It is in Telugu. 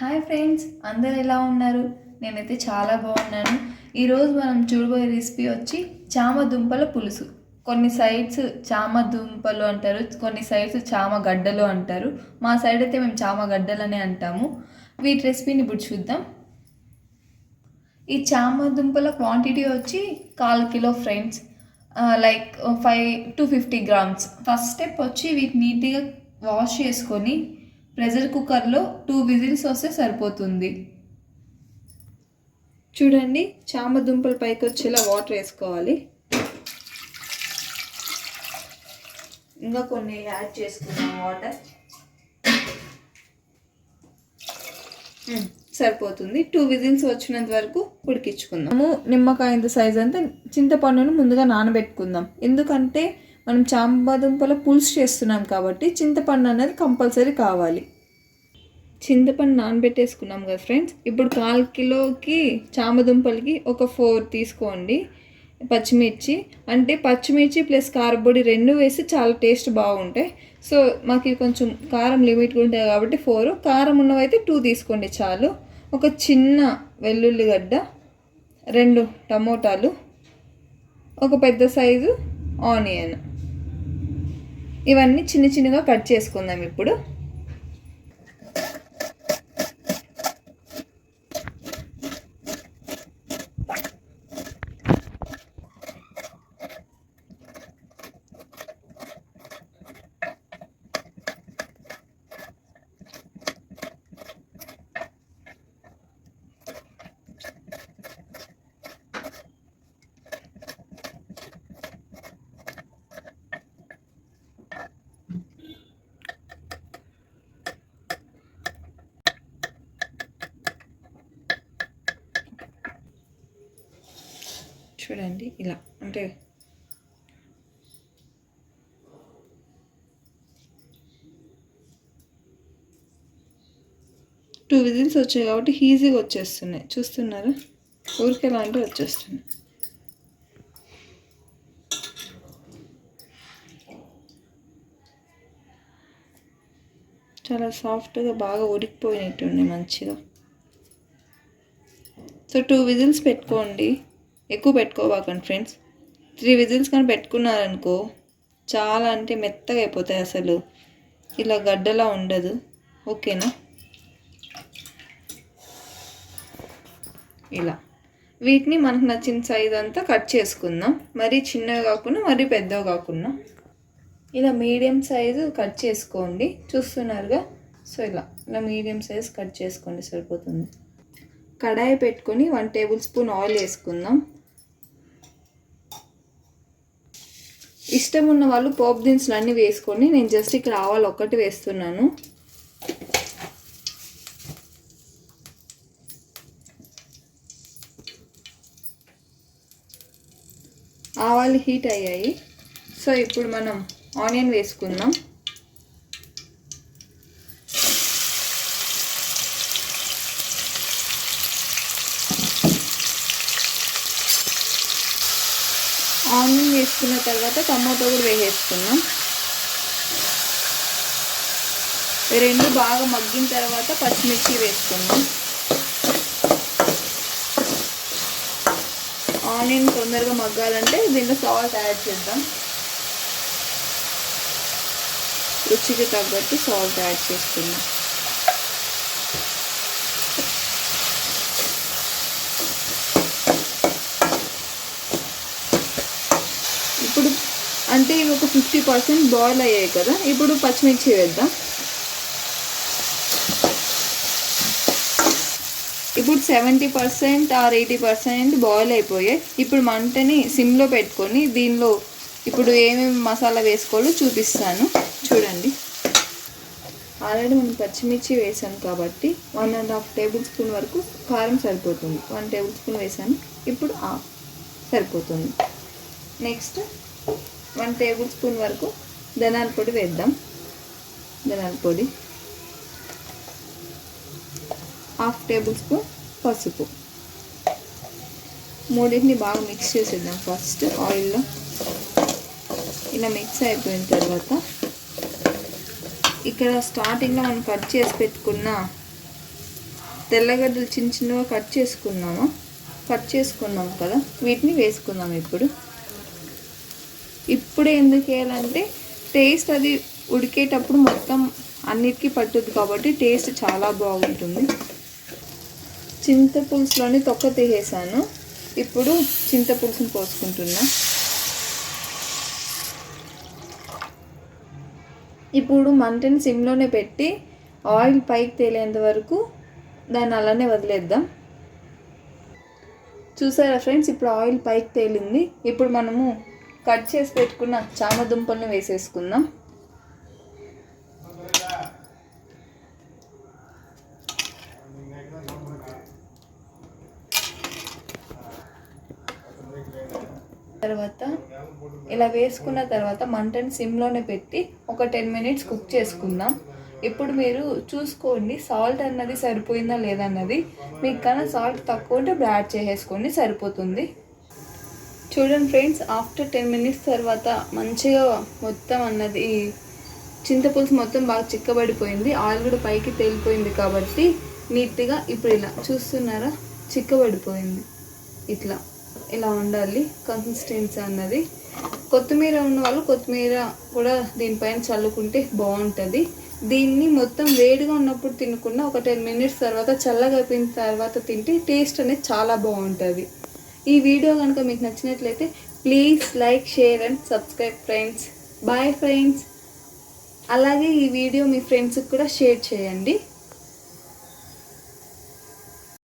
హాయ్ ఫ్రెండ్స్ అందరు ఎలా ఉన్నారు? నేనైతే చాలా బాగున్నాను. ఈరోజు మనం చూడబోయే రెసిపీ వచ్చి చామ దుంపల పులుసు. కొన్ని సైడ్స్ చామ దుంపలు అంటారు కొన్ని సైడ్స్ చామ గడ్డలు అంటారు. మా సైడ్ అయితే మేము చామ గడ్డలనే అంటాము. వీటి రెసిపీని ఇప్పుడు చూద్దాం. ఈ చామ దుంపల క్వాంటిటీ వచ్చి call kilo friends like five two fifty grams first step వచ్చి వీటి నీట్గా వాష్ చేసుకొని ప్రెషర్ కుక్కర్లో టూ విజిల్స్ వస్తే సరిపోతుంది. చూడండి చామ దుంపల పైకి వచ్చేలా వాటర్ వేసుకోవాలి. ఇంకా కొన్ని యాడ్ చేసుకున్నాం వాటర్. సరిపోతుంది. టూ విజిల్స్ వచ్చినంత వరకు ఉడికించుకుందాము నిమ్మకాయ ఇంత సైజ్ అంతా చింతపండును ముందుగా నానబెట్టుకుందాం. ఎందుకంటే మనం చాంబాదుంపల పులుసు చేస్తున్నాం కాబట్టి చింతపండు అనేది కంపల్సరీ కావాలి. చింతపండు నానబెట్టేసుకున్నాం కదా ఫ్రెండ్స్. ఇప్పుడు కాల్ కిలోకి చామదుంపలకి ఒక ఫోర్ తీసుకోండి. పచ్చిమిర్చి అంటే పచ్చిమిర్చి ప్లస్ కారపొడి రెండు వేసి చాలా టేస్ట్ బాగుంటాయి. సో మాకు కొంచెం కారం లిమిట్గా ఉంటుంది కాబట్టి ఫోర్. కారం ఉన్నవైతే టూ తీసుకోండి చాలు. ఒక చిన్న వెల్లుల్లిగడ్డ రెండు టమోటాలు ఒక పెద్ద సైజు ఆనియన్. ఇవన్నీ చిన్న చిన్నగా కట్ చేసుకుందాం ఇప్పుడు. చూడండి ఇలా అంటే టూ విజిల్స్ వచ్చాయి కాబట్టి ఈజీగా వచ్చేస్తున్నాయి. చూస్తున్నారా? ఊరికి ఎలా అంటే వచ్చేస్తున్నాయి. చాలా సాఫ్ట్గా బాగా ఉడికిపోయినట్టుంది మంచిగా. సో టూ విజిల్స్ పెట్టుకోండి. ఎక్కువ పెట్టుకోబాకండి ఫ్రెండ్స్. త్రీ విజిల్స్ కానీ పెట్టుకున్నారనుకో చాలా అంటే మెత్తగా అయిపోతాయి అసలు. ఇలా గడ్డలా ఉండదు. ఓకేనా? ఇలా. వీటిని మనకు నచ్చిన సైజ్ అంతా కట్ చేసుకుందాం. మరీ చిన్నవి కాకుండా మరీ పెద్దవి కాకుండా. ఇలా మీడియం సైజు కట్ చేసుకోండి. చూస్తున్నారుగా? సో ఇలా. ఇలా మీడియం సైజ్ కట్ చేసుకోండి. సరిపోతుంది. కడాయి పెట్టుకొని వన్ టేబుల్ స్పూన్ ఆయిల్ వేసుకుందాం. ఇష్టం ఉన్న వాళ్ళు పోపు దినుసులు అన్నీ వేసుకొని నేను జస్ట్ ఇక్కడ ఆవాలు ఒక్కటి వేస్తున్నాను. ఆవాలు హీట్ అయ్యాయి. సో ఇప్పుడు మనం ఆనియన్ వేసుకుందాం. ఆనియన్ వేసుకున్న తర్వాత టమాటో కూడా వేసేసుకున్నాం రెండు బాగా మగ్గిన తర్వాత పచ్చిమిర్చి వేసుకున్నాం ఆనియన్ తొందరగా మగ్గాలంటే దీంట్లో సాల్ట్ యాడ్ చేద్దాం. రుచికి తగ్గట్టు సాల్ట్ యాడ్ చేసుకున్నాం ఇప్పుడు అంటే ఇవి ఒక ఫిఫ్టీ పర్సెంట్ బాయిల్ అయ్యాయి కదా. ఇప్పుడు పచ్చిమిర్చి వేద్దాం. ఇప్పుడు seventy percent or eighty percent boil అయిపోయాయి. ఇప్పుడు మంటని సిమ్లో పెట్టుకొని దీనిలో ఇప్పుడు ఏమేమి మసాలా వేసుకోవాలో చూపిస్తాను. చూడండి. ఆల్రెడీ మనం పచ్చిమిర్చి వేసాను కాబట్టి one and half tablespoon వరకు కారం సరిపోతుంది. వన్ టేబుల్ స్పూన్ వేసాను. ఇప్పుడు సరిపోతుంది. నెక్స్ట్ వన్ టేబుల్ స్పూన్ వరకు ధనాల పొడి వేద్దాం. ధనాల పొడి. హాఫ్ టేబుల్ స్పూన్ పసుపు. మూడింటిని బాగా మిక్స్ చేసేద్దాం ఫస్ట్ ఆయిల్లో. ఇలా మిక్స్ అయిపోయిన తర్వాత ఇక్కడ స్టార్టింగ్లో మనం కట్ చేసి పెట్టుకున్న తెల్లగడ్డలు చిన్న చిన్నగా కట్ చేసుకున్నాము? కట్ చేసుకున్నాం కదా? వీటిని వేసుకుందాం ఇప్పుడు. ఇప్పుడే ఎందుకు వేయాలంటే టేస్ట్ అది ఉడికేటప్పుడు మొత్తం అన్నిటికీ పట్టుద్ది కాబట్టి టేస్ట్ చాలా బాగుంటుంది. చింతపులుసులోని తొక్క తీసేసాను. ఇప్పుడు చింతపులుసుని పోసుకుంటున్నా. ఇప్పుడు మంటని సిమ్లోనే పెట్టి ఆయిల్ పైకి తేలేంత వరకు దాన్ని అలానే వదిలేద్దాం. చూసారా ఫ్రెండ్స్ ఇప్పుడు ఆయిల్ పైకి తేలింది. ఇప్పుడు మనము కట్ చేసి పెట్టుకున్న చామ దుంపల్ని వేసేసుకుందాం. తర్వాత ఇలా వేసుకున్న తర్వాత మంటను సిమ్లోనే పెట్టి ఒక టెన్ మినిట్స్ కుక్ చేసుకుందాం. ఇప్పుడు మీరు చూసుకోండి సాల్ట్ అన్నది సరిపోయిందా లేదన్నది. మీకు కన్నా సాల్ట్ తక్కువ ఉంటే యాడ్ చేసేసుకోండి సరిపోతుంది. చూడండి ఫ్రెండ్స్ ఆఫ్టర్ టెన్ మినిట్స్ తర్వాత మంచిగా మొత్తం అన్నది చింతపులుసు మొత్తం బాగా చిక్కబడిపోయింది. ఆయిల్ కూడా పైకి తేలిపోయింది కాబట్టి నీట్గా ఇప్పుడు ఇలా చూస్తున్నారా? చిక్కబడిపోయింది. ఇట్లా ఇలా ఉండాలి. కన్సిస్టెన్సీ అన్నది. కొత్తిమీర ఉన్న వాళ్ళు కొత్తిమీర కూడా దీనిపైన చల్లుకుంటే బాగుంటుంది. దీన్ని మొత్తం వేడిగా ఉన్నప్పుడు తినకుండా ఒక టెన్ మినిట్స్ తర్వాత చల్లగా అయిపోయిన తర్వాత తింటే టేస్ట్ అనేది చాలా బాగుంటుంది. ఈ వీడియో కనుక మీకు నచ్చినట్లయితే please like share and subscribe friends bye friends అలాగే ఈ వీడియో మీ ఫ్రెండ్స్కి కూడా షేర్ చేయండి.